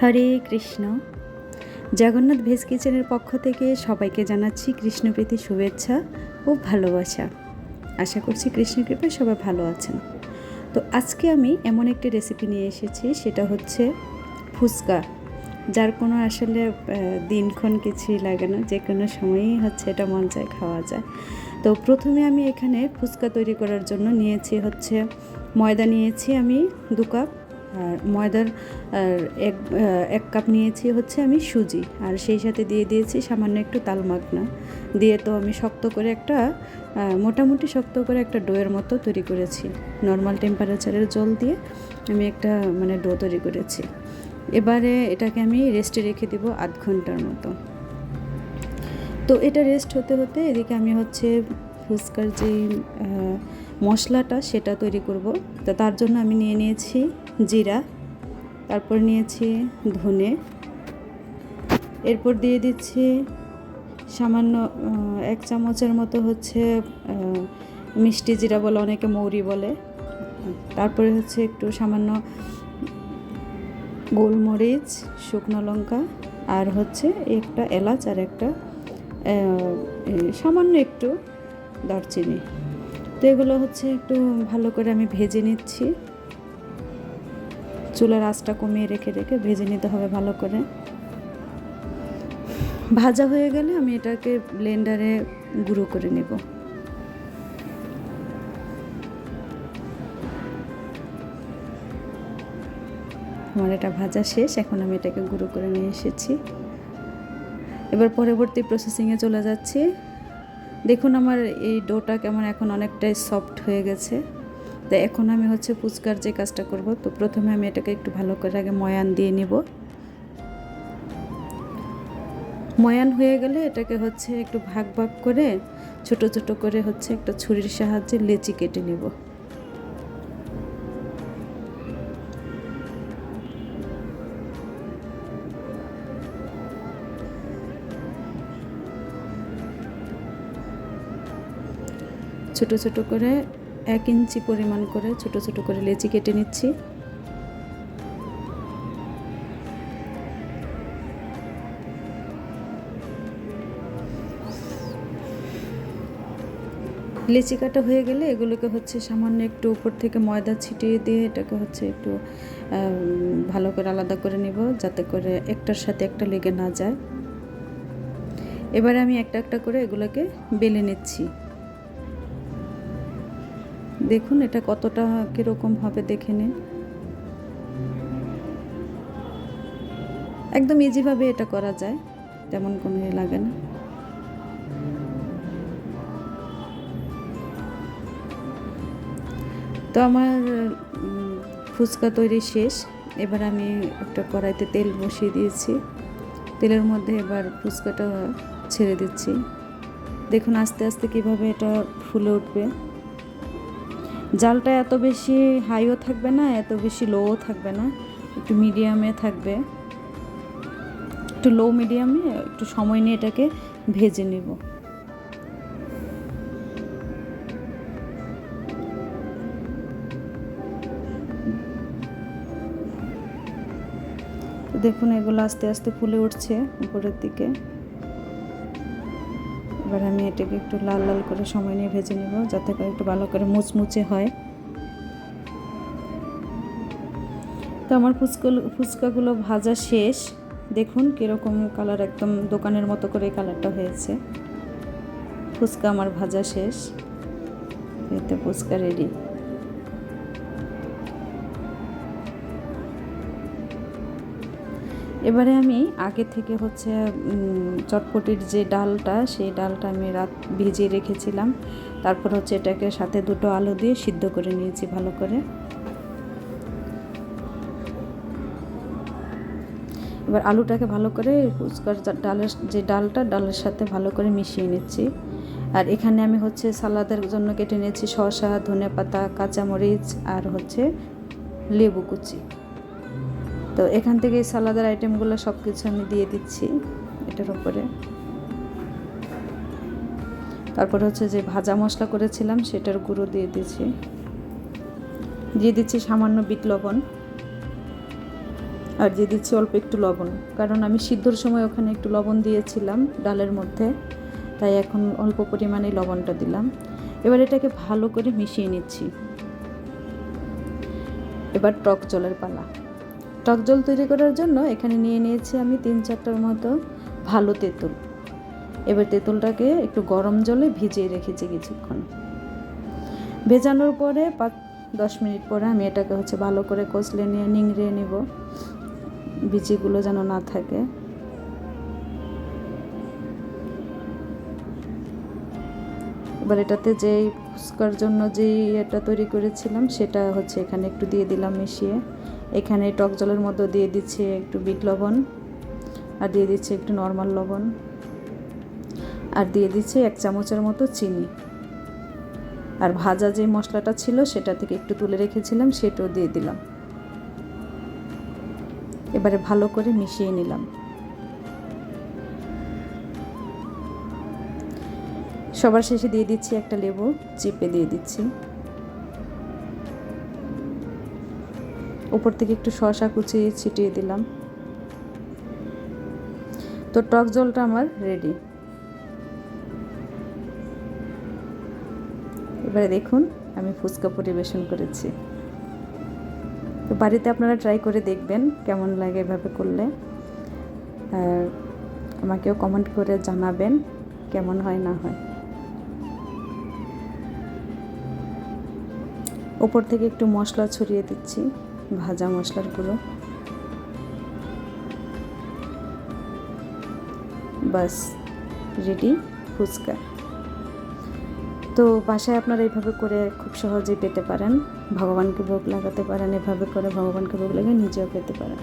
হরে Krishna. Jagannath veg কিচেনের পক্ষ থেকে সবাইকে জানাচ্ছি কৃষ্ণপ্রীতি শুভেচ্ছা ও ভালোবাসা। আশা করছি কৃষ্ণ কৃপায় সবাই ভালো আছেন। তো আজকে আমি এমন একটি রেসিপি নিয়ে এসেছি, সেটা হচ্ছে ফুচকা। যার কোনো আসলে দিনক্ষণ কিছুই লাগে না, যে কোনো সময়ই হচ্ছে এটা মন চায় খাওয়া যায়। তো প্রথমে আমি এখানে ফুচকা তৈরি করার জন্য নিয়েছি হচ্ছে ময়দা নিয়েছি আমি দু কাপ। আর ময়দার এক এক কাপ নিয়েছি হচ্ছে আমি সুজি। আর সেই সাথে দিয়ে দিয়েছি সামান্য একটু তাল মাখনা। দিয়ে তো আমি শক্ত করে একটা মোটামুটি শক্ত করে একটা ডোয়ের মতো তৈরি করেছি। নর্মাল টেম্পারেচারের জল দিয়ে আমি একটা মানে ডো তৈরি করেছি। এবারে এটাকে আমি রেস্টে রেখে দেবো আধ ঘণ্টার মতো। তো এটা রেস্ট হতে হতে এদিকে আমি হচ্ছে ফুচকার যে মশলাটা সেটা তৈরি করব। তো, তার জন্য আমি নিয়ে নিয়েছি জিরা, তারপর নিয়েছি ধনে। এরপর দিয়ে দিচ্ছি সামান্য এক চামচের মতো হচ্ছে মিষ্টি জিরা বলে অনেকে মৌরি বলে। তারপরে হচ্ছে একটু সামান্য গোলমরিচ, শুকনো লঙ্কা আর হচ্ছে একটা এলাচ আর একটা সামান্য একটু দারচিনি। তো এগুলো হচ্ছে একটু ভালো করে আমি ভেজে নিচ্ছি। চুলার আঁচটা কমিয়ে রেখে রেখে ভেজে নিতে হবে ভালো করে। ভাজা হয়ে গেলে আমি এটাকে ব্লেন্ডারে গুঁড়ো করে নেব। আমার এটা ভাজা শেষ, এখন আমি এটাকে গুঁড়ো করে নিয়ে এসেছি। এবার পরবর্তী প্রসেসিংয়ে চলে যাচ্ছি। দেখুন আমার এই ডোটা কেমন এখন অনেকটাই সফট হয়ে গেছে। তো এখন আমি হচ্ছে ফুচকার যে কাজটা করব, তো প্রথমে আমি এটাকে একটু ভালো করে আগে ময়ান দিয়ে নিব। ময়ান হয়ে গেলে এটাকে হচ্ছে একটু ভাগ ভাগ করে ছোট ছোট করে হচ্ছে একটা ছুরির সাহায্যে লেচি কেটে নেব। ছোট ছোট করে এক ইঞ্চি পরিমাণ করে ছোট ছোট করে লেচি কেটে নিচ্ছি। লেচি কাটা হয়ে গেলে এগুলোকে হচ্ছে সামান্য একটু উপর থেকে ময়দা ছিটিয়ে দিয়ে এটাকে হচ্ছে একটু ভালো করে আলাদা করে নিব যাতে করে একটার সাথে একটা লেগে না যায়। এবারে আমি একটা একটা করে এগুলোকে বেলে নিচ্ছি। দেখুন এটা কতটা কীরকম হবে দেখে নিন। একদম ইজিভাবে এটা করা যায়, তেমন কোনো ইয়ে লাগে না। তো আমার ফুচকা তৈরি শেষ। এবার আমি একটা কড়াইতে তেল বসিয়ে দিয়েছি। তেলের মধ্যে এবার ফুচকাটা ছেড়ে দিচ্ছি। দেখুন আস্তে আস্তে কীভাবে এটা ফুলে উঠবে। জালটা এত বেশি হাইও থাকবে না, এত বেশি লোও থাকবে না, একটু মিডিয়ামে থাকবে। একটু লো মিডিয়ামে একটু সময় নিয়ে এটাকে ভেজে নেব। দেখুন, এগুলো আস্তে আস্তে ফুলে উঠছে উপরের দিকে। এবার আমি এটাকে একটু লাল লাল করে সময় নিয়ে ভেজে নেব, যাতে করে একটু ভালো করে মুচমুচে হয়। তো আমার ফুচকো, ফুচকাগুলো ভাজা শেষ। দেখুন কীরকম কালার, একদম দোকানের মতো করে কালারটা হয়েছে। ফুচকা আমার ভাজা শেষ। এতে ফুচকা রেডি এবারে আমি আগে থেকে হচ্ছে চটপটির যে ডালটা, সেই ডালটা আমি রাত ভিজিয়ে রেখেছিলাম। তারপর হচ্ছে এটাকে সাথে দুটো আলু দিয়ে সিদ্ধ করে নিয়েছি ভালো করে। এবার আলুটাকে ভালো করে ফুচকার ডালের যে ডালটা, ডালের সাথে ভালো করে মিশিয়ে নিচ্ছি। আর এখানে আমি হচ্ছে সালাদের জন্য কেটে নিয়েছি শসা ধনে পাতা কাঁচামরিচ আর হচ্ছে লেবু কুচি। তো এখান থেকে সালাদের আইটেমগুলো সব কিছু আমি দিয়ে দিচ্ছি এটার উপরে। তারপর হচ্ছে যে ভাজা মশলা করেছিলাম, সেটার গুঁড়ো দিয়ে দিচ্ছি। দিয়ে দিচ্ছি সামান্য বিট লবণ। আর দিয়ে দিচ্ছি অল্প একটু লবণ, কারণ আমি সিদ্ধর সময় ওখানে একটু লবণ দিয়েছিলাম ডালের মধ্যে, তাই এখন অল্প পরিমাণে লবণটা দিলাম। এবার এটাকে ভালো করে মিশিয়ে নিচ্ছি। এবার টক জলের পালা। টক জল তৈরি করার জন্য এখানে নিয়ে নিয়েছি আমি তিন চারটার মতো ভালো তেঁতুল। এবার তেঁতুলটাকে একটু গরম জলে ভিজিয়ে রেখেছি কিছুক্ষণ। ভেজানোর পরে পাঁচ, দশ মিনিট পরে আমি এটাকে হচ্ছে ভালো করে কষলে নিয়ে নিংড়িয়ে নিব। বিচিগুলো যেন না থাকে। এবার এটাতে যেই ফুচকার জন্য যেই এটা তৈরি করেছিলাম সেটা হচ্ছে এখানে একটু দিয়ে দিলাম মিশিয়ে। এখানে টক জলের মধ্যে দিয়ে দিচ্ছি একটু বিট লবণ, আর দিয়ে দিচ্ছি একটু নর্মাল লবণ, আর দিয়ে দিচ্ছি এক চামচের মতো চিনি। আর ভাজা যে মশলাটা ছিল সেটা থেকে একটু তুলে রেখেছিলাম, সেটাও দিয়ে দিলাম। এবারে ভালো করে মিশিয়ে নিলাম। সবার শেষে দিয়ে দিচ্ছি একটা লেবু, চিপে দিয়ে দিচ্ছি। উপর থেকে একটু শসা কুচিয়ে ছিটিয়ে দিলাম। তো টক জলটা আমার রেডি এবারে দেখুন, আমি ফুচকা পরিবেশন করেছি। তো বাড়িতে আপনারা ট্রাই করে দেখবেন কেমন লাগে এভাবে করলে। আর আমাকেও কমেন্ট করে জানাবেন কেমন হয়, না হয়। ওপর থেকে একটু মশলা ছড়িয়ে দিচ্ছি। ভাজা মশলার গুঁড়ো। বাস রেডি ফুচকা। তো বাসায় আপনারা এইভাবে করে খুব সহজেই পেতে পারেন। ভগবানকে ভোগ লাগাতে পারেন, এভাবে করে ভগবানকে ভোগ লাগিয়ে নিজেও পেতে পারেন।